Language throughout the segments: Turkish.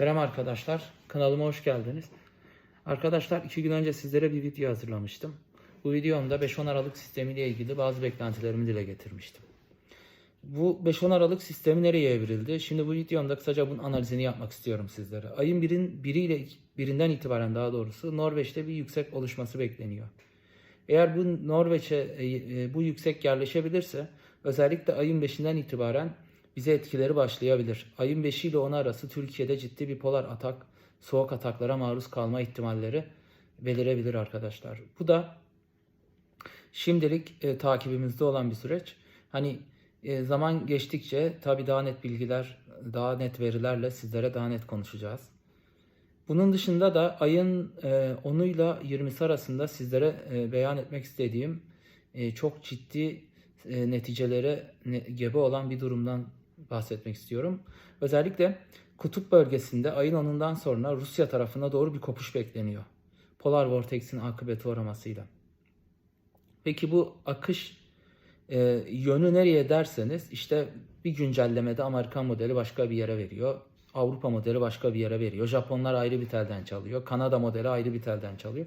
Selam arkadaşlar. Kanalıma hoş geldiniz. Arkadaşlar iki gün önce sizlere bir video hazırlamıştım. Bu videomda 5-10 Aralık sistemiyle ilgili bazı beklentilerimi dile getirmiştim. Bu 5-10 Aralık sistemi nereye evrildi? Şimdi bu videomda kısaca bunun analizini yapmak istiyorum sizlere. Ayın birin, biriyle, birinden itibaren daha doğrusu Norveç'te bir yüksek oluşması bekleniyor. Eğer bu Norveç'e e, e, bu yüksek yerleşebilirse özellikle ayın 5'inden itibaren bize etkileri başlayabilir. Ayın 5 ile 10 arası Türkiye'de ciddi bir polar atak, soğuk ataklara maruz kalma ihtimalleri belirebilir arkadaşlar. Bu da şimdilik e, takibimizde olan bir süreç. Hani e, zaman geçtikçe tabii daha net bilgiler, daha net verilerle sizlere daha net konuşacağız. Bunun dışında da ayın e, 10'uyla 20'si arasında sizlere e, beyan etmek istediğim e, çok ciddi e, neticelere ne, gebe olan bir durumdan bahsetmek istiyorum. Özellikle kutup bölgesinde ayın 10'undan sonra Rusya tarafına doğru bir kopuş bekleniyor. Polar Vortex'in akıbeti uğramasıyla. Peki bu akış e, yönü nereye derseniz işte bir güncellemede Amerikan modeli başka bir yere veriyor. Avrupa modeli başka bir yere veriyor. Japonlar ayrı bir telden çalıyor. Kanada modeli ayrı bir telden çalıyor.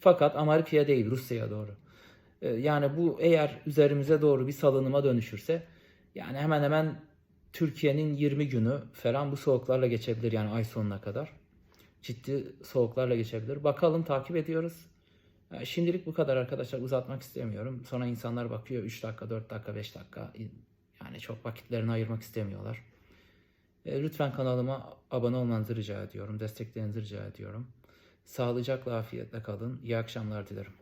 Fakat Amerika'ya değil Rusya'ya doğru. E, yani bu eğer üzerimize doğru bir salınıma dönüşürse yani hemen hemen Türkiye'nin 20 günü falan bu soğuklarla geçebilir yani ay sonuna kadar. Ciddi soğuklarla geçebilir. Bakalım takip ediyoruz. Yani şimdilik bu kadar arkadaşlar uzatmak istemiyorum. Sonra insanlar bakıyor 3 dakika, 4 dakika, 5 dakika. Yani çok vakitlerini ayırmak istemiyorlar. E, lütfen kanalıma abone olmanızı rica ediyorum. Desteklerinizi rica ediyorum. Sağlıcakla, afiyetle kalın. İyi akşamlar dilerim.